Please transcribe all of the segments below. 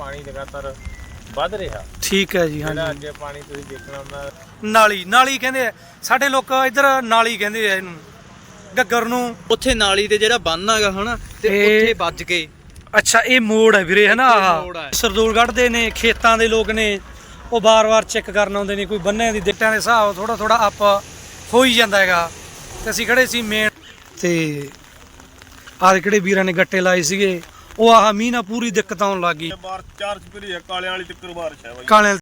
ਪਾਣੀ ਲਗਾਤਾਰ ਵੱਧ ਰਿਹਾ। ਠੀਕ ਹੈ ਜੀ ਜਿਹੜਾ ਹਾਂਜੀ। ਅੱਗੇ ਪਾਣੀ ਤੁਸੀਂ ਦੇਖਣਾ ਹੁੰਦਾ ਨਾਲੀ ਨਾਲੀ ਕਹਿੰਦੇ ਆ ਸਾਡੇ ਲੋਕ ਇੱਧਰ ਨਾਲੀ ਕਹਿੰਦੇ ਆ ਇਹਨੂੰ ਗੱਗਰ ਨੂੰ। ਉੱਥੇ ਨਾਲੀ ਤੇ ਜਿਹੜਾ ਬੰਨ ਹੈਗਾ ਹਨਾ ਤੇ ਇਹ- ਉੱਥੇ ਵੱਜ ਕੇ ਅੱਛਾ ਇਹ ਮੋੜ ਹੈ ਵੀਰੇ ਹਨਾ ਇੱਥੇ ਆਹ ਮੋੜ ਹੈ। ਸਰਦੂਲਗੜ੍ਹ ਦੇ ਨੇ ਖੇਤਾਂ ਦੇ ਲੋਕ ਨੇ ਉਹ ਬਾਰ-ਬਾਰ ਚੈੱਕ ਕਰਨ ਆਉਂਦੇ ਨੇ ਕੋਈ ਬੰਨਿਆਂ ਦੀ ਦਿੱਟਾਂ ਦੇ ਹਿਸਾਬ ਥੋੜਾ ਥੋੜਾ ਅਪ ਹੋ ਹੀ ਜਾਂਦਾ ਹੈਗਾ। ਤੇ ਅਸੀਂ ਖੜੇ ਸੀ ਮੇਨ ਤੇ ਆਹ ਕਿਹੜੇ ਵੀਰਾਂ ਨੇ ਗੱਟੇ ਲਾਏ ਸੀਗੇ ਉਹ ਆਹ ਮੀਂਹ ਨਾਲ ਪੂਰੀ ਦਿੱਕਤ ਆਉਣ ਲੱਗ ਗਈ। ਬਾਰ ਚਾਰ ਚਪਰੀ ਹੈ ਕਾਲਿਆਂ ਵਾਲੀ ਤਿੱਕਰ ਬਾਰਿਸ਼ ਹੈ ਬਾਈ। ਕਾਲੇ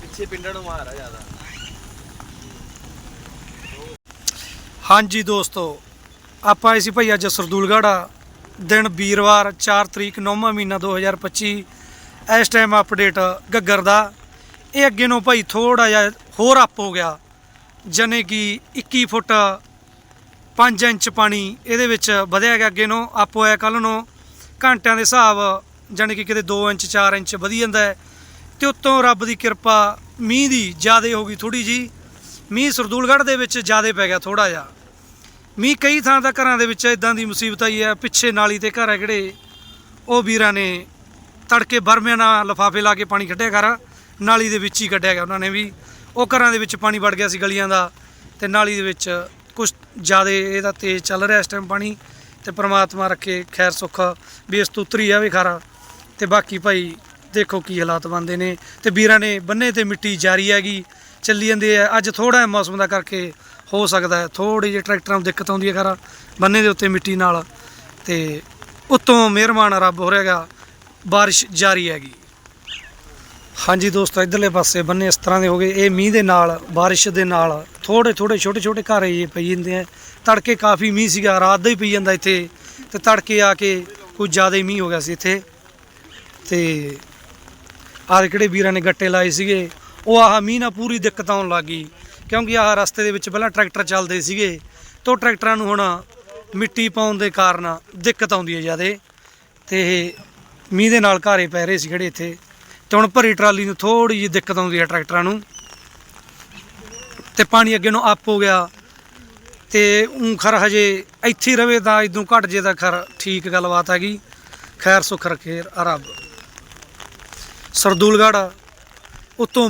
ਪਿੱਛੇ ਪਿੰਡਾਂ ਨੂੰ ਮਾਰ ਆ ਜ਼ਿਆਦਾ। ਹਾਂਜੀ ਦੋਸਤੋ ਆਪਾਂ ਆਏ ਸੀ ਭਾਈ ਅੱਜ ਸਰਦੂਲਗੜ੍ਹ ਦਿਨ ਵੀਰਵਾਰ 4 ਤਰੀਕ 9ਵਾਂ ਮਹੀਨਾ 2025 ਇਸ ਟਾਈਮ ਅਪਡੇਟ ਗੱਗਰ ਦਾ। ਇਹ ਅੱਗੇ ਨੂੰ ਭਾਈ ਥੋੜਾ ਜਿਹਾ ਹੋਰ ਅਪ ਹੋ ਗਿਆ ਜਨੇ ਕਿ 21 ਫੁੱਟ 5 ਇੰਚ ਪਾਣੀ ਇਹਦੇ ਵਿੱਚ ਵਧਿਆ ਗਿਆ ਅੱਗੇ ਨੂੰ ਅਪ ਹੋਇਆ ਕੱਲ ਨੂੰ, ਘੰਟਿਆਂ ਦੇ ਹਿਸਾਬ ਜਾਣੀ ਕਿ ਕਿਤੇ 2 ਇੰਚ 4 ਇੰਚ ਵਧੀ ਜਾਂਦਾ ਹੈ। ਤੇ ਉੱਤੋਂ ਰੱਬ ਦੀ ਕਿਰਪਾ ਮੀਂਹ ਦੀ ਜ਼ਿਆਦੇ ਹੋ ਗਈ ਥੋੜੀ ਜੀ ਮੀਂਹ ਸਰਦੂਲਗੜ੍ਹ ਦੇ ਵਿੱਚ ਜ਼ਿਆਦੇ ਪੈ ਗਿਆ ਥੋੜਾ ਜਿਹਾ। ਮੀਂਹ ਕਈ ਥਾਂ ਤਾਂ ਘਰਾਂ ਦੇ ਵਿੱਚ ਇਦਾਂ ਦੀ ਮੁਸੀਬਤ ਆਈ ਹੈ, ਪਿੱਛੇ ਨਾਲੀ ਤੇ ਘਰ ਹੈ ਜਿਹੜੇ, ਉਹ ਵੀਰਾਂ ਨੇ ਤੜਕੇ ਬਰਮਿਆਂ ਨਾਲ ਲਫਾਫੇ ਲਾ ਕੇ ਪਾਣੀ ਕੱਢਿਆ ਕਰ ਨਾਲੀ ਦੇ ਵਿੱਚ ਹੀ ਕੱਢਿਆ ਗਿਆ ਉਹਨਾਂ ਨੇ ਵੀ। ਉਹ ਘਰਾਂ ਦੇ ਵਿੱਚ ਪਾਣੀ ਵੜ ਗਿਆ ਸੀ ਗਲੀਆਂ ਦਾ ਤੇ ਨਾਲੀ ਦੇ ਵਿੱਚ ਕੁਝ ਜ਼ਿਆਦਾ ਇਹਦਾ ਤੇਜ਼ ਚੱਲ ਰਿਹਾ ਇਸ ਟਾਈਮ ਪਾਣੀ ਤੇ ਪ੍ਰਮਾਤਮਾ ਰੱਖੇ ਖੈਰ ਸੁੱਖ, ਵੀ ਇਸ ਤੋਂ ਉਤਰੀ ਜਾਵੇ ਖਾਰਾ। ਤੇ ਬਾਕੀ ਭਾਈ ਦੇਖੋ ਕੀ ਹਾਲਾਤ ਬਣਦੇ ਨੇ ਤੇ ਵੀਰਾਂ ਨੇ ਬੰਨੇ ਤੇ ਮਿੱਟੀ ਜਾਰੀ ਹੈਗੀ, ਚੱਲੀ ਜਾਂਦੀ ਹੈ ਅੱਜ ਥੋੜਾ ਮੌਸਮ ਦਾ ਕਰਕੇ ਹੋ ਸਕਦਾ ਹੈ। ਥੋੜੀ ਜਿਹੀ ਟਰੈਕਟਰਾਂ ਨੂੰ ਦਿੱਕਤ ਆਉਂਦੀ ਹੈ ਖਰਾ, ਬੰਨੇ ਦੇ ਉੱਤੇ ਮਿੱਟੀ ਨਾਲ। ਤੇ ਉਤੋਂ ਮਿਹਰਬਾਨ ਰੱਬ ਹੋ ਰਿਹਾਗਾ ਬਾਰਿਸ਼ ਜਾਰੀ ਹੈਗੀ। ਹਾਂਜੀ ਦੋਸਤੋ, ਇਧਰਲੇ ਪਾਸੇ ਬੰਨੇ ਇਸ ਤਰ੍ਹਾਂ ਦੇ ਹੋ ਗਏ। ਇਹ ਮੀਂਹ ਦੇ ਨਾਲ, ਬਾਰਿਸ਼ ਦੇ ਨਾਲ ਥੋੜੇ ਥੋੜੇ ਛੋਟੇ ਛੋਟੇ ਘਰ ਇਹ ਪਈ ਜਾਂਦੇ ਆ। ਤੜਕੇ ਕਾਫੀ ਮੀਂਹ ਸੀਗਾ, ਰਾਤ ਦਾ ਹੀ ਪਈ ਜਾਂਦਾ ਇੱਥੇ। ਤੇ ਤੜਕੇ ਆ ਕੇ ਕੁਝ ਜ਼ਿਆਦਾ ਹੀ ਮੀਂਹ ਹੋ ਗਿਆ ਸੀ ਇੱਥੇ। ਤੇ ਆਹ ਕਿਹੜੇ ਵੀਰਾਂ ਨੇ ਗੱਟੇ ਲਾਏ ਸੀਗੇ? ਉਹ ਆਹ ਮੀਂਹ ਨਾਲ ਪੂਰੀ ਦਿੱਕਤ ਆਉਣ ਲੱਗ ਗਈ। ਕਿਉਂਕਿ ਆਹ ਰਸਤੇ ਦੇ ਵਿੱਚ ਪਹਿਲਾਂ ਟਰੈਕਟਰ ਚੱਲਦੇ ਸੀਗੇ। ਤੋਂ ਟਰੈਕਟਰਾਂ ਨੂੰ ਹੁਣ ਮਿੱਟੀ ਪਾਉਣ ਦੇ ਕਾਰਨ ਦਿੱਕਤ ਆਉਂਦੀ ਹੈ ਜ਼ਿਆਦਾ। ਤੇ ਮੀਂਹ ਦੇ ਨਾਲ ਘਾਰੇ ਪੈ ਰਹੇ ਸੀ ਜਿਹੜੇ ਇੱਥੇ। ਤੇ ਹੁਣ ਭਰੀ ਟਰਾਲੀ ਨੂੰ ਥੋੜੀ ਜਿਹੀ ਦਿੱਕਤ ਆਉਂਦੀ ਹੈ ਟਰੈਕਟਰਾਂ ਨੂੰ। ਤੇ ਪਾਣੀ ਅੱਗੇ ਨੂੰ ਅਪ ਹੋ ਗਿਆ। ਤੇ ਉਂ ਖਰ ਹਜੇ ਇੱਥੇ ਹੀ ਰਵੇ ਤਾਂ ਇਦੋਂ ਘਟ ਜੇ ਤਾਂ ਖਰ ਠੀਕ ਗੱਲਬਾਤ ਹੈਗੀ। ਖੈਰ ਸੁਖ ਰੱਖੇ ਰੱਬ। ਸਰਦੂਲਗੜ੍ਹ ਉਤੋਂ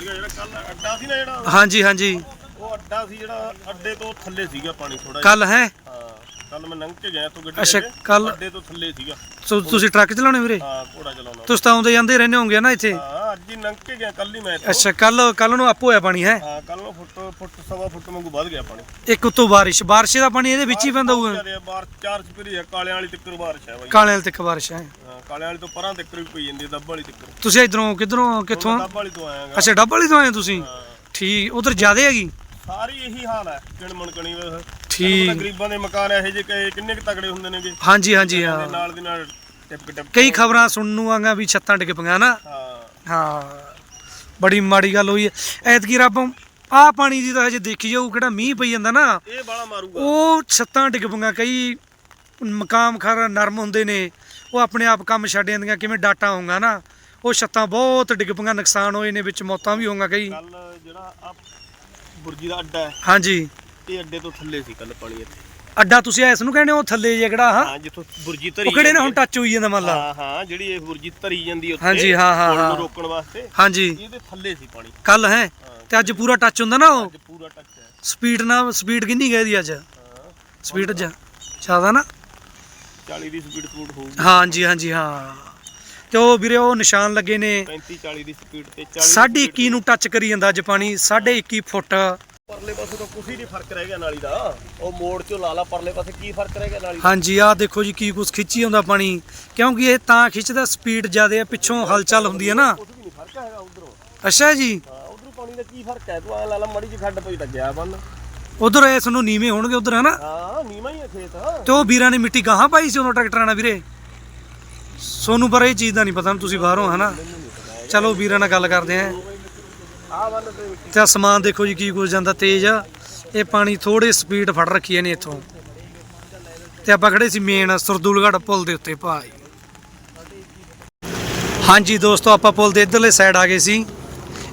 ਜਿਹੜਾ ਹਾਂਜੀ ਹਾਂਜੀ। ਉਹ ਅੱਡਾ ਸੀ ਜਿਹੜਾ ਅੱਡੇ ਤੋਂ ਥੱਲੇ ਸੀਗਾ ਪਾਣੀ ਥੋੜਾ ਕੱਲ ਹਾਂ? ਕੱਲ ਮੈਂ ਲੰਘ ਕੇ ਗਿਆ ਤੋਂ ਗੱਡੀ ਅੱਛਾ, ਲੈ ਕੇ, ਕੱਲ੍ਹ- ਅੱਡੇ ਤੋਂ ਥੱਲੇ ਸੀਗਾ। ਸੋ ਤੁਸੀਂ ਟਰੱਕ ਚਲਾਉਣੇ ਵੀਰੇ? ਹਾਂ ਘੋੜਾ ਚਲਾਉਣਾ। ਤੁਸੀਂ ਤਾਂ ਆਉਂਦੇ ਜਾਂਦੇ ਰਹਿੰਦੇ ਹੋਗੇ ਨਾ ਇੱਥੇ? ਹਾਂ ਅੱਜ ਹੀ ਲੰਘ ਕੇ ਗਿਆ ਕੱਲ ਹੀ ਮੈਂ ਇੱਥੋਂ। ਅੱਛਾ ਕੱਲ ਕੱਲ ਨੂੰ ਆਪੋ ਹੋਇਆ ਪਾਣੀ ਹੈ? ਹਾਂ ਕੱਲ ਨੂੰ ਫੁੱਟ ਫੁੱਟ ਸਵਾ ਫੁੱਟ ਵਾਂਗੂ ਵਧ ਗਿਆ ਪਾਣੀ। ਇੱਕ ਉਤੋਂ ਬਾਰਿਸ਼ ਬਾਰਿਸ਼ ਦਾ ਪਾਣੀ ਇਹਦੇ ਵਿੱਚ ਹੀ ਪੈਂਦਾ ਹੋਊਗਾ। ਜ਼ਿਆਦਾ ਬਾਰ ਚਾਰ ਚਪਰੀ ਹੈ ਕਾਲਿਆਂ ਵਾਲੀ ਤਿੱਕਰ ਬਾਰਿਸ਼ ਹੈ ਬਾਈ। ਕਾਲੇ ਵਾਲੇ ਤੱਕ ਬਾਰਿਸ਼ ਹੈ। ਹਾਂ ਕਾਲਿਆਂ ਵਾਲੀ ਤੋਂ ਪਰਾਂ ਤਿੱਕਰ ਵੀ ਪਈ ਜਾਂਦੀ ਹੈ, ਦੱਬ ਵਾਲੀ ਤਿੱਕਰ ਤੁਸੀਂ ਇਧਰੋਂ ਕਿਧਰੋਂ ਕਿੱਥੋਂ? ਦੱਬ ਵਾਲੀ ਤੋਂ ਆਇਆਗਾ ਅੱਛਾ ਡੱਬ ਵਾਲੀ ਤੋਂ ਆਏ ਹੋ ਤੁਸੀਂ? ਠੀਕ ਉਧਰ ਜ਼ਿਆਦੇ ਹੈਗੀ? ਸਾਰੀ ਇਹੀ ਹਾਲ ਹੈ ਕਿਣ ਮਣਕਣੀ ਦਾ। ਠੀਕ। ਗਰੀਬਾਂ ਦੇ ਮਕਾਨ ਇਹੋ ਜਿਹੇ ਕਿ ਕਿੰਨੇ ਕੁ ਤਗੜੇ ਹੁੰਦੇ ਨੇਗੇ। ਹਾਂਜੀ ਹਾਂਜੀ ਹਾਂ। ਨਾਲ ਦੀ ਨਾਲ ਟਿਪਕ ਟਿਪ ਕਈ ਖਬਰਾਂ ਸੁਣਨ ਨੂੰ ਆਂਗਾ ਵੀ ਛੱਤਾਂ ਡਿੱਗ ਪਈਆਂ ਨਾ। ਹਾਂ। ਹਾਂ ਬੜੀ ਮਾੜੀ ਗੱਲ ਹੋਈ ਹੈ। ਐਤਕੀ ਰੱਬ ਆਹ ਪਾਣੀ ਦੀ ਤਾਂ ਹਜੇ ਦੇਖੀ ਜਾਊ ਕਿਹੜਾ ਮੀਂਹ ਪਈ ਜਾਂਦਾ ਨਾ। ਇਹ ਬਾਲਾ ਮਾਰੂਗਾ। ਉਹ ਛੱਤਾਂ ਡਿੱਗ ਪਈਆਂ ਕਈ ਮਕਾਮ ਖਰ ਨਰਮ ਹੁੰਦੇ ਨੇ। ਉਹ ਆਪਣੇ ਆਪ ਕੰਮ ਛੱਡ ਜਾਂਦੀਆਂ ਕਿਵੇਂ ਡਾਟਾ ਹੋਊਗਾ ਨਾ। ਉਹ ਛੱਤਾਂ ਬਹੁਤ ਡਿੱਗ ਪਈਆਂ ਨੁਕਸਾਨ ਹੋਏ ਨੇ ਵਿੱਚ ਮੌਤਾਂ ਵੀ ਹੋਈਆਂ ਕਈ। ਕੱਲ ਜਿਹੜਾ ਆ ਬੁਰਜੀ ਦਾ ਅੱਡਾ ਹੈ। ਹਾਂਜੀ। ਇਹ ਅੱਡੇ ਤੋਂ ਥੱਲੇ ਸੀ ਕੱਲ ਪਾਣੀ ਇੱਥੇ। ਅੱਡਾ ਤੁਸੀਂ ਇਸ ਨੂੰ ਕਹਿੰਦੇ ਹੋ ਥੱਲੇ ਜੇ ਕਿਹੜਾ ਹਾਂ? ਹਾਂ ਜਿੱਥੋਂ ਬੁਰਜੀ ਧਰੀ ਉਹ ਕਿਹੜੇ ਨੇ ਹੁਣ। ਟੱਚ ਹੋਈ ਜਾਂਦਾ ਮੰਨ ਲਾ। ਹਾਂ ਹਾਂ ਜਿਹੜੀ ਇਹ ਬੁਰਜੀ ਧਰੀ ਜਾਂਦੀ ਉੱਥੇ ਹਾਂਜੀ, ਹਾਂ, ਹਾਂ, ਪੁਲ ਨੂੰ ਹਾਂ। ਰੋਕਣ ਵਾਸਤੇ ਹਾਂਜੀ। ਇਹਦੇ ਥੱਲੇ ਸੀ ਪਾਣੀ। ਕੱਲ ਹੈ? ਤੇ ਅੱਜ ਪੂਰਾ ਟੱਚ ਹੁੰਦਾ ਨਾ ਉਹ? ਅੱਜ ਪੂਰਾ ਟੱਚ ਹੈ। ਸਪੀਡ ਨਾਲ ਸਪੀਡ ਕਿੰਨੀ ਗਈ ਦੀ ਅੱਜ? ਹਾਂ ਸਪੀਡ ਜ਼ਿਆਦਾ ਨਾ? 40 ਦੀ ਸਪੀਡ ਸਪੀਡ ਹੋਊਗੀ। ਹਾਂਜੀ ਹਾਂਜੀ ਹਾਂ। ਤੇ ਉਹ ਵੀਰੇ ਉਹ ਨਿਸ਼ਾਨ ਲੱਗੇ ਨੇ? 35 40 ਦੀ ਸਪੀਡ ਤੇ 40 ਸਾਢੇ 21 ਨੂੰ ਟੱਚ ਕਰੀ ਜਾਂਦਾ ਅੱਜ ਪਾਣੀ ਸਾਢੇ 21 ਫੁੱਟ। ਪਰਲੇ ਪਾਸੇ ਤਾਂ ਕੁਝ ਹੀ ਨਹੀਂ ਫ਼ਰਕ ਰਹਿ ਗਿਆ ਨਾਲੀ ਦਾ। ਉਹ ਮੋੜ ਚੋਂ ਲਾ ਲਾ ਪਰਲੇ ਪਾਸੇ ਕੀ ਫ਼ਰਕ ਰਹਿ ਗਿਆ ਨਾਲੀ ਦਾ? ਹਾਂਜੀ ਆਹ ਦੇਖੋ ਜੀ ਕੀ ਕੁਛ ਖਿੱਚੀ ਆਉਂਦਾ ਪਾਣੀ। ਕਿਉਂਕਿ ਇਹ ਤਾਂ ਖਿੱਚਦਾ ਸਪੀਡ ਜ਼ਿਆਦਾ ਹੈ ਪਿੱਛੋਂ ਹਲਚਲ ਹੁੰਦੀ ਹੈ ਨਾ। ਕੁਝ ਵੀ ਨਹੀਂ ਫ਼ਰਕ ਹੈਗਾ ਉਧਰੋਂ। ਅੱਛਾ ਜੀ। ਹਾਂ ਉਧਰੋਂ ਪਾਣੀ ਦਾ ਕੀ ਫ਼ਰਕ ਹੈ? ਤੂੰ ਐ ਲਾ ਲਾ ਮੜੀ ਜੀ ਖੱਡ ਪਈ ਤਾਂ ਗਿਆ ਬੰਨ। ਉਧਰ ਇਸ ਨੂੰ ਨੀਵੇਂ ਹੋਣਗੇ ਉਧਰ ਹਨਾ? ਹਾਂ ਨੀਵਾਂ ਹੀ ਹੈ ਖੇਤ। ਤੇ ਉਹ ਵੀਰਾਂ ਨੇ ਮਿੱਟੀ ਗਾਹਾਂ ਪਾਈ ਸੀ ਉਹਨਾਂ ਟਰੈਕਟਰਾਂ ਨਾਲ ਵੀਰੇ? ਸੋਨੂੰ ਪਰ ਇਹ ਚੀਜ਼ ਦਾ ਨਹੀਂ ਪਤਾ ਤੁਸੀਂ ਬਾਹਰੋਂ, ਹਨਾ? ਚਲੋ, ਵੀਰਾਂ ਨਾਲ ਗੱਲ ਕਰਦੇ ਆਂ। ਆ ਤੇ ਮਿੱਟੀ ਸਮਾਨ ਦੇਖੋ ਜੀ, ਕੀ ਕੁਝ ਜਾਂਦਾ, ਤੇਜ਼ ਆ। ਇਹ ਪਾਣੀ ਥੋੜੀ ਸਪੀਡ ਫੜ ਰੱਖੀ ਨੇ ਇੱਥੋਂ। ਤੇ ਆਪਾਂ ਖੜੇ ਸੀ ਮੇਨ ਸਰਦੂਲਗੜ੍ਹ ਪੁਲ ਦੇ ਉੱਤੇ, ਭਾਈ। ਹਾਂਜੀ ਦੋਸਤੋ, ਆਪਾਂ ਪੁਲ ਦੇ ਇਧਰਲੇ ਸਾਈਡ ਆ ਗਏ ਸੀ।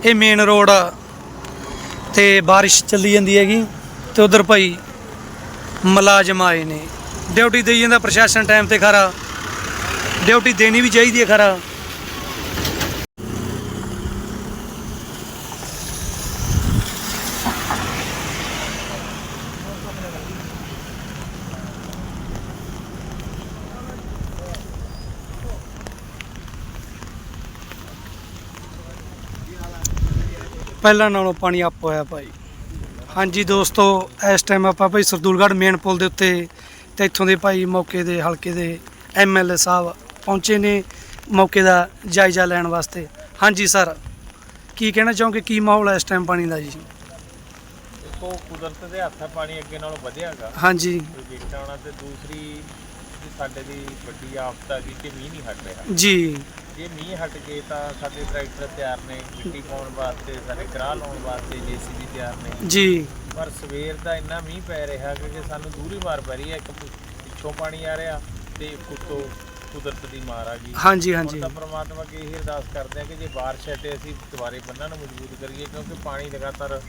ਇਹ ਮੇਨ ਰੋਡ ਆ। ਤੇ ਬਾਰਿਸ਼ ਚੱਲੀ ਜਾਂਦੀ ਹੈਗੀ। ਤੇ ਉਧਰ ਭਾਈ ਮੁਲਾਜ਼ਮ ਆਏ ਨੇ। ਡਿਊਟੀ ਦੇਈ ਜਾਂਦਾ ਪ੍ਰਸ਼ਾਸਨ ਟਾਈਮ ਤੇ ਖਰਾ। ਡਿਊਟੀ ਦੇਣੀ ਵੀ ਚਾਹੀਦੀ ਹੈ ਖਰਾ। ਪਹਿਲਾਂ ਨਾਲੋਂ ਪਾਣੀ ਅੱਪ ਹੋਇਆ ਭਾਈ। ਹਾਂਜੀ ਦੋਸਤੋ, ਇਸ ਟਾਈਮ ਆਪਾਂ ਭਾਈ ਸਰਦੂਲਗੜ੍ਹ ਮੇਨ ਪੁਲ ਦੇ ਉੱਤੇ ਤੇ ਇੱਥੋਂ ਦੇ ਭਾਈ ਮੌਕੇ ਦੇ, ਹਲਕੇ ਦੇ ਐਮਐਲਏ ਸਾਹਿਬ ਪਹੁੰਚੇ ਨੇ ਮੌਕੇ ਦਾ ਜਾਇਜ਼ਾ ਲੈਣ ਵਾਸਤੇ। ਹਾਂਜੀ ਸਰ ਕੀ ਕਹਿਣਾ ਚਾਹੋਗੇ? ਕੀ ਮਾਹੌਲ ਹੈ ਇਸ ਟਾਈਮ ਪਾਣੀ ਦਾ ਜੀ? ਦੇਖੋ ਕੁਦਰਤ ਦੇ ਹੱਥ ਪਾਣੀ ਅੱਗੇ ਨਾਲੋਂ ਵਧਿਆਗਾ। ਹਾਂਜੀ। ਕੋਈ ਦੇਖਣਾ ਹੋਣਾ ਤੇ ਦੂਸਰੀ ਸਾਡੇ ਦੀ ਵੱਡੀ ਆਫਤ ਆ ਗਈ ਕਿ ਮੀਂਹ ਨਹੀਂ ਹਟ ਰਿਹਾ। ਜੀ। ਜੇ ਮੀਂਹ ਹਟ ਗਏ ਤਾਂ ਸਾਡੇ ਟਰੈਕਟਰ ਤਿਆਰ ਨੇ ਮਿੱਟੀ ਪਾਉਣ ਵਾਸਤੇ ਸਾਡੇ ਕਰਾਹ ਲਾਉਣ ਵਾਸਤੇ ਜੀਸੀਬੀ ਤਿਆਰ ਨੇ। ਜੀ। ਪਰ ਸਵੇਰ ਦਾ ਇੰਨਾ ਮੀਂਹ ਪੈ ਰਿਹਾ ਕਿ ਸਾਨੂੰ ਦੂਰੀ ਮਾਰ ਪੈ ਰਹੀ ਹੈ ਇੱਕ ਪਿੱਛੋਂ ਪਾਣੀ ਆ ਰਿਹਾ ਤੇ ਉੱਤੋਂ ਕੁਦਰਤ ਦੀ ਮਾਰ ਆ ਗਈ। ਹਾਂਜੀ ਹੁਣ ਹਾਂਜੀ ਤਾਂ ਪ੍ਰਮਾਤਮਾ ਅੱਗੇ ਇਹ ਅਰਦਾਸ ਕਰਦੇ ਹਾਂ ਕਿ ਜੇ ਬਾਰਿਸ਼ ਹਟੇ ਅਸੀਂ ਦੁਬਾਰੇ ਬੰਨਾਂ ਨੂੰ ਮਜ਼ਬੂਤ ਕਰੀਏ ਕਿਉਂਕਿ ਪਾਣੀ ਲਗਾਤਾਰ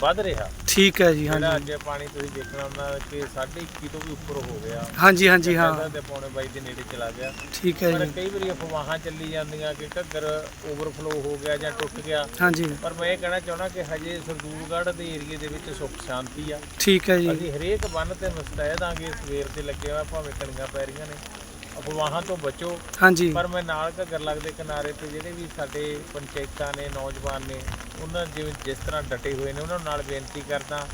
ਵੱਧ ਰਿਹਾ। ਠੀਕ ਹੈ ਜੀ ਜਿਹੜਾ ਹਾਂਜੀ। ਅੱਜ ਪਾਣੀ ਤੁਸੀਂ ਦੇਖਣਾ ਹੁੰਦਾ ਕਿ 21 ਤੋਂ ਵੀ ਉੱਪਰ ਹੋ ਗਿਆ। ਹਾਂਜੀ ਹਾਂਜੀ ਹਾਂ। ਤੇ ਪੌਣੇ 22 ਦੇ ਨੇੜੇ ਚਲਾ ਗਿਆ। ਠੀਕ ਹੈ ਪਰ ਜੀ। ਕਈ ਵਾਰੀ ਅਫਵਾਹਾਂ ਚੱਲੀ ਜਾਂਦੀਆਂ ਕਿ ਘੱਗਰ ਓਵਰਫਲੋ ਹੋ ਗਿਆ ਜਾਂ ਟੁੱਟ ਗਿਆ। ਹਾਂਜੀ। ਪਰ ਮੈਂ ਇਹ ਕਹਿਣਾ ਚਾਹੁੰਦਾ ਕਿ ਹਜੇ ਸਰਦੂਲਗੜ੍ਹ ਦੇ ਏਰੀਏ ਦੇ ਵਿੱਚ ਸੁੱਖ ਸ਼ਾਂਤੀ ਆ। ਠੀਕ ਹੈ ਜੀ। ਅਸੀਂ ਹਰੇਕ ਬੰਨ ਤੇ ਮੁਸਤੈਦ ਆਂਗੇ ਸਵੇਰ ਤੇ ਲੱਗੇ ਹੋਇਆ ਭਾਵੇਂ ਕਣੀਆਂ ਪੈ ਰਹੀਆਂ ਨੇ। ਅਫਵਾਹਾਂ ਤੋਂ ਬਚੋ। ਹਾਂਜੀ। ਪਰ ਮੈਂ ਨਾਲ ਘੱਗਰ ਲੱਗਦੇ ਕਿਨਾਰੇ ਤੇ ਜਿਹੜੇ ਵੀ ਸਾਡੇ ਪੰਚਾਇਤਾਂ ਨੇ ਨੌਜਵਾਨ ਨੇ ਉਹਨਾਂ ਜਿਵੇਂ ਜਿਸ ਤਰ੍ਹਾਂ ਡਟੇ ਹੋਏ ਨੇ ਉਹਨਾਂ ਨੂੰ ਨਾਲ ਬੇਨਤੀ ਕਰਦਾ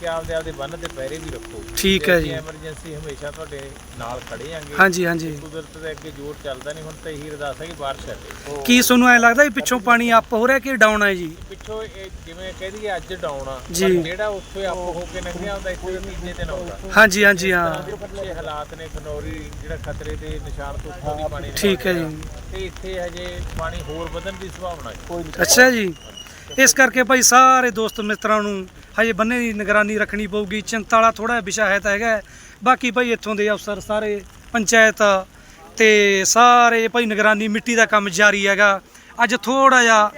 ਕਿ ਆਪਦੇ ਆਪਦੇ ਬੰਨ ਤੇ ਪਹਿਰੇ ਵੀ ਰੱਖੋ। ਠੀਕ ਹੈ ਜੀ। ਐਮਰਜੈਂਸੀ ਹਮੇਸ਼ਾ ਤੁਹਾਡੇ ਨਾਲ ਖੜੇ ਆਂਗੇ। ਹਾਂਜੀ ਹਾਂਜੀ। ਕੁਦਰਤ ਦੇ ਅੱਗੇ ਜ਼ੋਰ ਚੱਲਦਾ ਨਹੀਂ ਹੁਣ ਤਾਂ ਇਹੀ ਅਰਦਾਸ ਹੈ ਕਿ ਬਾਰਿਸ਼ ਆਵੇ ਕੀ ਤੁਹਾਨੂੰ ਐ ਲੱਗਦਾ ਵੀ ਪਿੱਛੋਂ ਪਾਣੀ ਅੱਪ ਹੋ ਰਿਹਾ ਕਿ ਡਾਊਨ ਹੈ ਜੀ? ਪਿੱਛੋਂ ਇਹ ਜਿਵੇਂ ਕਹਿ ਦਈਏ ਅੱਜ ਡਾਉਣ ਆ ਜੀ। ਪਰ ਜਿਹੜਾ ਉੱਥੇ ਆਪ ਹੋ ਕੇ ਲੰਘਿਆ ਹੁੰਦਾ ਇੱਥੇ ਤਾਂ ਤੀਜੇ ਦਿਨ ਆਉਂਦਾ ਹਾਂਜੀ ਹਾਂਜੀ ਹਾਂ। ਪਿੱਛੇ ਹਾਲਾਤ ਨੇ ਖਨੌਰੀ ਜਿਹੜਾ ਖਤਰੇ ਦੇ ਨਿਸ਼ਾਨ ਤੋਂ ਉੱਪਰ ਦੀ ਪਾਣੀ ਠੀਕ ਹੈ। ਜੀ। ਤੇ ਇੱਥੇ ਹਜੇ ਪਾਣੀ ਹੋਰ ਵਧਣ ਦੀ ਸੰਭਾਵਨਾ ਹੈ। ਅੱਛਾ ਜੀ। ਇਸ ਕਰਕੇ ਭਾਈ ਸਾਰੇ ਦੋਸਤ ਮਿੱਤਰਾਂ ਨੂੰ ਹਜੇ ਬੰਨੇ ਦੀ ਨਿਗਰਾਨੀ ਰੱਖਣੀ ਪਊਗੀ। ਚਿੰਤਾ ਵਾਲਾ ਥੋੜਾ ਵਿਸ਼ਾ ਹੈ ਤਾਂ ਹੈਗਾ। ਹੈ। ਬਾਕੀ ਭਾਈ ਇੱਥੋਂ ਦੇ ਅਫਸਰ, ਸਾਰੇ ਪੰਚਾਇਤ ਤੇ ਸਾਰੇ ਭਾਈ ਨਿਗਰਾਨੀ ਮਿੱਟੀ ਦਾ ਕੰਮ ਜਾਰੀ ਹੈਗਾ। ਅੱਜ ਥੋੜਾ ਜਿਹਾ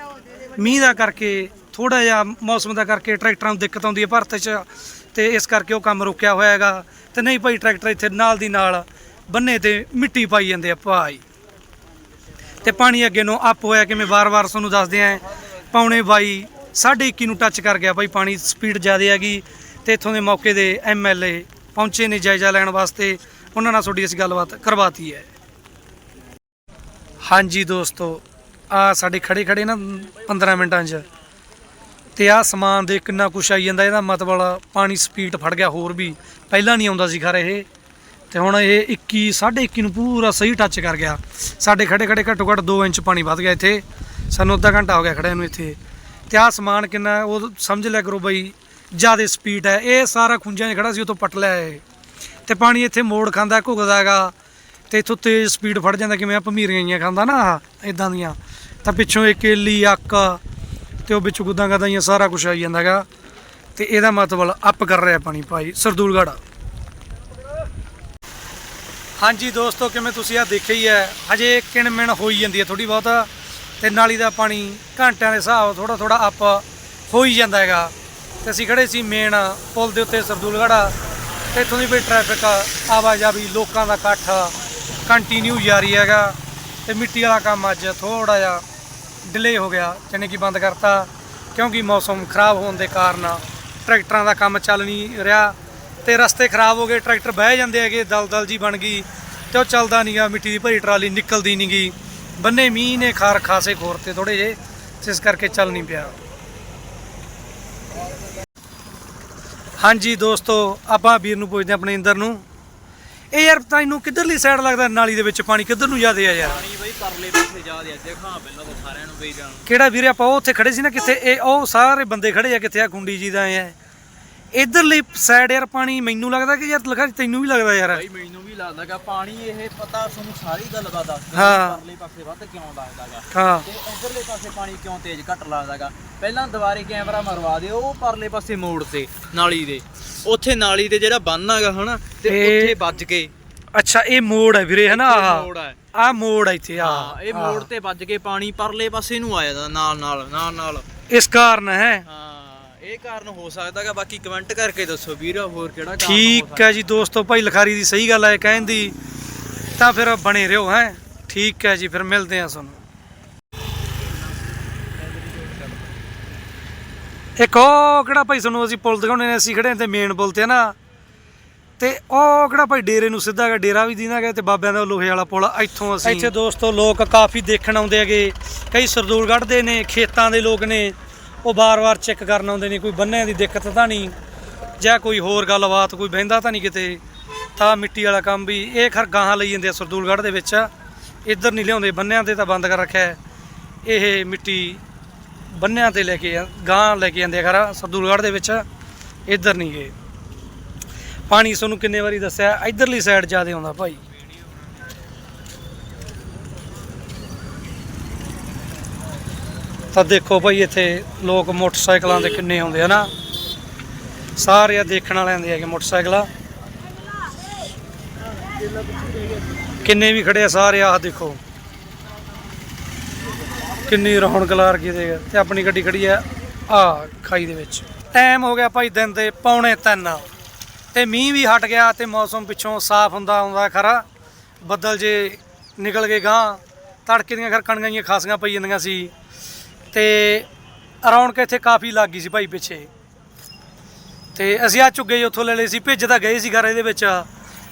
ਮੀਂਹ ਦਾ ਕਰਕੇ ਥੋੜਾ ਜਿਹਾ ਮੌਸਮ ਦਾ ਕਰਕੇ ਟਰੈਕਟਰਾਂ ਨੂੰ ਦਿੱਕਤ ਆਉਂਦੀ ਹੈ ਭਰਤ 'ਚ ਤੇ ਇਸ ਕਰਕੇ ਉਹ ਕੰਮ ਰੁਕਿਆ ਹੋਇਆ ਹੈਗਾ। ਤੇ ਨਹੀਂ ਭਾਈ ਟਰੈਕਟਰ ਇੱਥੇ ਨਾਲ ਦੀ ਨਾਲ ਬੰਨੇ ਤੇ ਮਿੱਟੀ ਪਾਈ ਜਾਂਦੇ ਆ ਭਾਈ ਤੇ ਪਾਣੀ ਅੱਗੇ ਨੂੰ ਅਪ ਹੋਇਆ, ਕਿਵੇਂ ਵਾਰ-ਵਾਰ ਤੁਹਾਨੂੰ ਦੱਸਦੇ ਆਂ। ਪੌਣੇ 22 21 ਨੂੰ ਟੱਚ ਕਰ ਗਿਆ ਬਾਈ, ਪਾਣੀ ਸਪੀਡ ਜ਼ਿਆਦਾ ਹੈਗੀ ਤੇ ਇੱਥੋਂ ਦੇ ਮੌਕੇ ਦੇ ਐਮਐਲਏ ਪਹੁੰਚੇ ਨੇ ਜਾਇਜ਼ਾ ਲੈਣ ਵਾਸਤੇ। ਉਹਨਾਂ ਨਾਲ ਤੁਹਾਡੀ ਅਸੀਂ ਗੱਲਬਾਤ ਕਰਵਾਤੀ ਹੈ। ਹਾਂਜੀ ਦੋਸਤੋ, ਆ ਸਾਡੇ ਖੜੇ ਖੜੇ ਨਾ 15 ਮਿੰਟਾਂ 'ਚ। ਤੇ ਆ ਸਮਾਨ ਦੇ ਕਿੰਨਾ ਕੁਛ ਆਈ ਜਾਂਦਾ, ਇਹਦਾ ਮਤਲਬ ਪਾਣੀ ਸਪੀਡ ਫੜ ਗਿਆ ਹੋਰ ਵੀ। ਪਹਿਲਾਂ ਨਹੀਂ ਆਉਂਦਾ ਸੀ ਖਰ ਇਹ। ਤੇ ਹੁਣ ਇਹ 21 21.5 ਨੂੰ ਪੂਰਾ ਸਹੀ ਟੱਚ ਕਰ ਗਿਆ। ਸਾਡੇ ਖੜੇ ਖੜੇ ਘੱਟੋ ਘੱਟ 2 ਇੰਚ ਪਾਣੀ ਵੱਧ ਗਿਆ ਇੱਥੇ। ਸਾਨੂੰ ਅੱਧਾ ਘੰਟਾ ਹੋ ਗਿਆ ਖੜਿਆਂ ਨੂੰ ਇੱਥੇ। ਤੇ ਆ ਸਮਾਨ ਕਿੰਨਾ ਹੈ, ਉਹ ਸਮਝ ਲਿਆ ਕਰੋ ਬਈ ਜ਼ਿਆਦਾ ਸਪੀਡ ਹੈ। ਇਹ ਸਾਰਾ ਖੁੰਝਾਂ 'ਚ ਖੜਾ ਸੀ ਉਹ ਤੋਂ ਪਟ ਲਿਆ ਇਹ। ਤੇ ਪਾਣੀ ਇੱਥੇ ਮੋੜ ਖਾਂਦਾ ਘੁੱਗਦਾ ਹੈਗਾ। ਤੇ ਇੱਥੋਂ ਤੇਜ਼ ਸਪੀਡ ਫੜ ਜਾਂਦਾ ਕਿਵੇਂ ਆ ਭਮੀਰੀਆਂ ਜਿਹੀਆਂ ਖਾਂਦਾ ਨਾ ਇਦਾਂ ਦੀਆਂ। ਤਾਂ ਪਿੱਛੋਂ ਇਹ ਕੇਲੀ ਅੱਕ ਤੇ ਉਹ ਵਿੱਚ ਗੁੱਦਾਂ ਗਾਦਾਂ ਜਿਹੀਆਂ ਸਾਰਾ ਕੁਝ ਆਈ ਜਾਂਦਾ ਹੈਗਾ। ਤੇ ਇਹਦਾ ਮਤਲਬ ਅਪ ਕਰ ਰਿਹਾ ਪਾਣੀ ਭਾਈ ਸਰਦੂਲਗੜ੍ਹ। ਹਾਂਜੀ ਦੋਸਤੋ ਕਿਵੇਂ ਤੁਸੀਂ ਆ ਦੇਖਿਆ ਹੀ ਹੈ? ਹਜੇ ਕਿਣ ਮਿਣ ਹੋਈ ਜਾਂਦੀ ਹੈ ਥੋੜੀ ਬਹੁਤ। ਤੇ ਨਾਲੀ ਦਾ ਪਾਣੀ ਘੰਟਿਆਂ ਦੇ ਹਿਸਾਬ ਥੋੜਾ ਥੋੜਾ ਅਪ ਹੋ ਹੀ ਜਾਂਦਾ ਹੈਗਾ। ਤੇ ਅਸੀਂ ਖੜੇ ਸੀ ਮੇਨ ਪੁਲ ਦੇ ਉੱਤੇ ਸਰਦੂਲਗੜ੍ਹ। ਤੇ ਇੱਥੋਂ ਦੀ ਵੀ ਟ੍ਰੈਫਿਕ ਆਵਾਜਾਈ ਲੋਕਾਂ ਦਾ ਇਕੱਠ ਕੰਟੀਨਿਊ ਜਾਰੀ ਹੈਗਾ। ਤੇ ਮਿੱਟੀ ਵਾਲਾ ਕੰਮ ਅੱਜ ਥੋੜਾ ਜਿਹਾ ਡਿਲੇ ਹੋ ਗਿਆ, ਜਾਣੀ ਕਿ ਬੰਦ ਕਰਤਾ। ਕਿਉਂਕਿ ਮੌਸਮ ਖਰਾਬ ਹੋਣ ਦੇ ਕਾਰਨ ਟਰੈਕਟਰਾਂ ਦਾ ਕੰਮ ਚੱਲ ਨਹੀਂ ਰਿਹਾ। ਤੇ ਰਸਤੇ ਖਰਾਬ ਹੋ ਗਏ, ਟਰੈਕਟਰ ਬਹਿ ਜਾਂਦੇ ਹੈਗੇ, ਦਲਦਲ ਜੀ ਬਣ ਗਈ। ਤੇ ਉਹ ਚੱਲਦਾ ਨਹੀਂਗਾ ਮਿੱਟੀ ਦੀ ਭਰੀ ਟਰਾਲੀ ਨਿਕਲਦੀ ਨਹੀਂਗੀ ਬੰਨੇ ਮੀਂਹ ਨੇ ਖਾਰ ਖਾਸੇ ਖੋਰਤੇ ਥੋੜੇ ਜੇ ਜਿਸ ਕਰਕੇ ਚੱਲ ਨਹੀਂ ਪਿਆ। ਹਾਂਜੀ ਦੋਸਤੋ ਆਪਾਂ ਵੀਰ ਨੂੰ ਪੁੱਛਦੇ ਆਪਣੇ ਇੰਦਰ ਨੂੰ। ਇਹ ਯਾਰ ਤੈਨੂੰ ਕਿੱਧਰਲੀ ਸਾਈਡ ਲੱਗਦਾ ਨਾਲੀ ਦੇ ਵਿੱਚ ਪਾਣੀ? ਕਿੱਧਰ ਨੂੰ ਜ਼ਿਆਦਾ ਆ ਯਾਰ? ਪਾਣੀ ਬਈ ਪਰਲੇ ਪਾਸੇ ਜਾ ਦੇ ਦੇਖਾਂ ਪਹਿਲਾਂ ਤਾਂ ਸਾਰਿਆਂ ਨੂੰ ਬਈ ਜਾਣ। ਕਿਹੜਾ ਵੀਰੇ ਆਪਾਂ ਉਹ ਉੱਥੇ ਖੜੇ ਸੀ ਨਾ ਕਿੱਥੇ? ਇਹ ਉਹ ਸਾਰੇ ਬੰਦੇ ਖੜੇ ਆ ਕਿੱਥੇ ਆ? ਖੁੰਡੀ ਜੀ ਦਾ ਐ ਇਧਰਲੀ ਸਾਈਡ ਯਾਰ ਪਾਣੀ ਮੈਨੂੰ ਲੱਗਦਾ ਕਿ ਯਾਰ ਲਗਾ ਤੈਨੂੰ ਵੀ ਲੱਗਦਾ ਯਾਰ। ਬਈ ਮੈਨੂੰ ਲੱਗਦਾਗਾ ਪਾਣੀ ਇਹ ਪਤਾ ਤੁਹਾਨੂੰ ਸਾਰੀ ਗੱਲਬਾਤ ਦੱਸ ਦਿੰਦਾ ਹਾਂ। ਪਰਲੇ ਪਾਸੇ ਵੱਧ ਕਿਉਂ ਲੱਗਦਾਗਾ ਹਾਂ। ਤੇ ਇਧਰਲੇ ਪਾਸੇ ਪਾਣੀ ਕਿਉਂ ਤੇਜ਼ ਘੱਟ ਲੱਗਦਾਗਾ ਪਹਿਲਾਂ ਦੁਬਾਰੇ ਕੈਮਰਾ ਮਰਵਾ ਦਿਓ ਉਹ ਪਰਲੇ ਪਾਸੇ ਮੋੜ ਤੇ ਨਾਲੀ ਦੇ। ਉੱਥੇ ਨਾਲੀ ਦੇ ਜਿਹੜਾ ਬੰਨ ਹੈਗਾ ਹਨਾ ਤੇ ਇਹ- ਉੱਥੇ ਵੱਜ ਕੇ। ਅੱਛਾ ਇਹ ਮੋੜ ਹੈ ਵੀਰੇ ਹਨਾ? ਆਹ ਮੋੜ ਹੈ। ਆਹ ਮੋੜ ਹੈ ਇੱਥੇ ਆ ਹਾਂ ਇਹ ਮੋੜ ਤੇ ਵੱਜ ਕੇ ਪਾਣੀ ਪਰਲੇ ਪਾਸੇ ਨੂੰ ਆ ਜਾਂਦਾ ਨਾਲ ਨਾਲ ਨਾਲ ਨਾਲ ਇਸ ਕਾਰਨ ਹੈ। ਹਾਂ। ਇਹ ਕਾਰਨ ਹੋ ਸਕਦਾਗਾ ਬਾਕੀ ਕਮੈਂਟ ਕਰਕੇ ਦੱਸੋ ਵੀਰ ਹੋਰ ਕਿਹੜਾ ਕਾਰਨ ਠੀਕ ਹੈ ਜੀ ਦੋਸਤੋ ਭਾਈ ਲਖਾਰੀ ਦੀ ਸਹੀ ਗੱਲ ਹੈ ਕਹਿਣ ਦੀ। ਤਾਂ ਫਿਰ ਬਣੇ ਰਹੋ ਹੈ। ਠੀਕ ਹੈ ਜੀ ਫਿਰ ਮਿਲਦੇ ਆ ਤੁਹਾਨੂੰ। ਇੱਕ ਉਹ ਕਿਹੜਾ ਭਾਈ ਤੁਹਾਨੂੰ ਅਸੀਂ ਪੁਲ ਦਿਖਾਉਣੇ ਨੇ ਅਸੀਂ ਖੜੇ ਤੇ ਮੇਨ ਪੁਲ ਤੇ ਨਾ? ਤੇ ਉਹ ਕਿਹੜਾ ਭਾਈ ਡੇਰੇ ਨੂੰ ਸਿੱਧਾ ਹੈਗਾ ਡੇਰਾ ਵੀ ਦੀਨਾ ਗਿਆ ਤੇ ਬਾਬਿਆਂ ਦਾ ਲੋਹੇ ਵਾਲਾ ਪੁਲ ਇੱਥੋਂ ਅਸੀਂ। ਇੱਥੇ ਦੋਸਤੋ ਲੋਕ ਕਾਫੀ ਦੇਖਣ ਆਉਂਦੇ ਹੈਗੇ। ਕਈ ਸਰਦੂਲਗੜ੍ਹ ਦੇ ਨੇ ਖੇਤਾਂ ਦੇ ਲੋਕ ਨੇ। ਉਹ ਬਾਰ-ਬਾਰ ਚੈੱਕ ਕਰਨ ਆਉਂਦੇ ਨੇ, ਕੋਈ ਬੰਨਿਆਂ ਦੀ ਦਿੱਕਤ ਤਾਂ ਨਹੀਂ, ਜਾਂ ਕੋਈ ਹੋਰ ਗੱਲਬਾਤ, ਕੋਈ ਬਹਿੰਦਾ ਤਾਂ ਨਹੀਂ ਕਿਤੇ, ਤਾਂ ਮਿੱਟੀ ਵਾਲਾ ਕੰਮ ਵੀ, ਇਹ ਖਰ ਗਾਹਾਂ ਲਈ ਜਾਂਦੇ ਆ ਸਰਦੂਲਗੜ੍ਹ ਦੇ ਵਿੱਚ। ਇੱਧਰ ਨਹੀਂ ਲਿਆਉਂਦੇ, ਬੰਨਿਆਂ ਤੇ ਤਾਂ ਬੰਦ ਕਰ ਰੱਖਿਆ ਇਹ ਮਿੱਟੀ ਬੰਨਿਆਂ ਤੇ ਲੈ ਕੇ ਆ- ਗਾਹਾਂ ਲੈ ਕੇ ਜਾਂਦੇ ਆ ਖਰਾ, ਸਰਦੂਲਗੜ੍ਹ ਦੇ ਵਿੱਚ। ਇੱਧਰ ਨਹੀਂ ਗਏ। ਪਾਣੀ ਤੁਹਾਨੂੰ ਕਿੰਨੇ ਵਾਰੀ ਦੱਸਿਆ, ਇਧਰਲੀ ਸਾਈਡ ਜ਼ਿਆਦਾ ਆਉਂਦਾ ਭਾਈ। ਤਾਂ ਦੇਖੋ ਭਾਈ ਇੱਥੇ ਲੋਕ ਮੋਟਰਸਾਈਕਲਾਂ ਦੇ ਕਿੰਨੇ ਆਉਂਦੇ ਆ ਨਾ ਸਾਰੇ ਆ ਦੇਖਣ ਵਾਲਿਆਂ ਦੇ ਹੈਗੇ ਮੋਟਰਸਾਈਕਲ। ਕਿੰਨੇ ਵੀ ਖੜੇ ਆ ਸਾਰੇ, ਆਹ ਦੇਖੋ। ਕਿੰਨੀ ਰੌਣਕ ਲਾਰ ਗਈ ਦੇ ਤੇ ਆਪਣੀ ਗੱਡੀ ਖੜੀ ਆ ਆ ਖਾਈ ਦੇ ਵਿੱਚ। ਟਾਈਮ ਹੋ ਗਿਆ ਭਾਈ ਦਿਨ ਦੇ ਪੌਣੇ 3 ਤੇ ਮੀਂਹ ਵੀ ਹਟ ਗਿਆ ਤੇ ਮੌਸਮ ਪਿੱਛੋਂ ਸਾਫ਼ ਹੁੰਦਾ ਆਉਂਦਾ ਖਰਾ। ਬੱਦਲ ਜੇ ਨਿਕਲ ਗਏ ਗਾਂ ਤੜਕੇ ਦੀਆਂ ਖਰ ਕਣੀਆਂ ਜਿਹੀਆਂ ਖਾਸੀਆਂ ਪਈ ਜਾਂਦੀਆਂ ਸੀ। ਤੇ ਰੌਣਕ ਇੱਥੇ ਕਾਫੀ ਲੱਗ ਗਈ ਸੀ ਭਾਈ ਪਿੱਛੇ। ਤੇ ਅਸੀਂ ਆ ਚੁੱਗੇ ਜੀ ਉੱਥੋਂ ਲੈ ਲਏ ਸੀ, ਭਿੱਜ ਤਾਂ ਗਏ ਸੀ ਘਰ ਇਹਦੇ ਵਿੱਚ।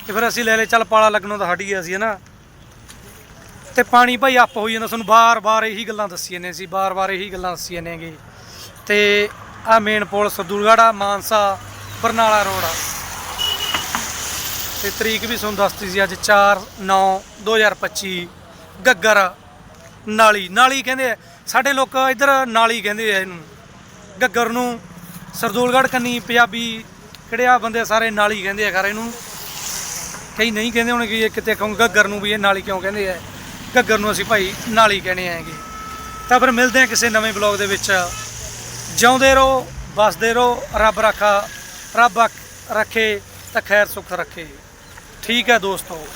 ਤੇ ਫਿਰ ਅਸੀਂ ਲੈ ਲਏ, ਚੱਲ ਪਾਲਾ ਲੱਗਣੋਂ ਤਾਂ ਹਟ ਗਿਆ ਸੀ, ਹਨਾ। ਤੇ ਪਾਣੀ ਭਾਈ ਅੱਪ ਹੋਈ ਜਾਂਦਾ, ਤੁਹਾਨੂੰ ਬਾਰ-ਬਾਰ ਇਹੀ ਗੱਲਾਂ ਦੱਸੀ ਜਾਂਦੇ ਸੀ, ਬਾਰ-ਬਾਰ ਇਹੀ ਗੱਲਾਂ ਦੱਸੀਆਂ ਨੇਗੇ ਤੇ ਆ ਮੇਨ ਪੁਲ ਸਰਦੂਲਗੜ੍ਹ ਆ, ਮਾਨਸਾ, ਬਰਨਾਲਾ ਰੋਡ ਆ। ਤੇ ਤਰੀਕ ਵੀ ਤੁਹਾਨੂੰ ਦੱਸਤੀ ਸੀ ਅੱਜ 4 9 2025 ਗੱਗਰ, ਨਾਲੀ। ਨਾਲੀ ਕਹਿੰਦੇ ਸਾਡੇ ਲੋਕ ਇੱਧਰ ਨਾਲੀ ਕਹਿੰਦੇ ਆ ਇਹਨੂੰ। ਗੱਗਰ ਨੂੰ, ਸਰਦੂਲਗੜ੍ਹ ਕੰਨੀ, ਪੰਜਾਬੀ ਕਿਹੜੇ ਆ ਬੰਦੇ ਸਾਰੇ ਨਾਲੀ ਕਹਿੰਦੇ ਆ ਖਰ ਇਹਨੂੰ। ਕਈ ਨਹੀਂ ਕਹਿੰਦੇ ਹੁਣ ਕਿ ਇਹ ਕਿਤੇ ਕਹੂੰ ਗੱਗਰ ਨੂੰ ਵੀ ਇਹ ਨਾਲੀ ਕਿਉਂ ਕਹਿੰਦੇ ਆ। ਗੱਗਰ ਨੂੰ ਅਸੀਂ ਭਾਈ ਨਾਲੀ ਕਹਿੰਦੇ ਆਂਗੇ। ਤਾਂ ਫਿਰ ਮਿਲਦੇ ਆ ਕਿਸੇ ਨਵੇਂ ਬਲੌਗ ਦੇ ਵਿੱਚ। ਜਿਉਂਦੇ ਰਹੋ ਬਸਦੇ ਰਹੋ, ਰੱਬ ਰੱਖਾ, ਰੱਬ ਰੱਖ- ਰੱਖੇ ਤਾਂ ਖੈਰ ਸੁੱਖ ਰੱਖੇ। ਠੀਕ ਹੈ ਦੋਸਤੋ।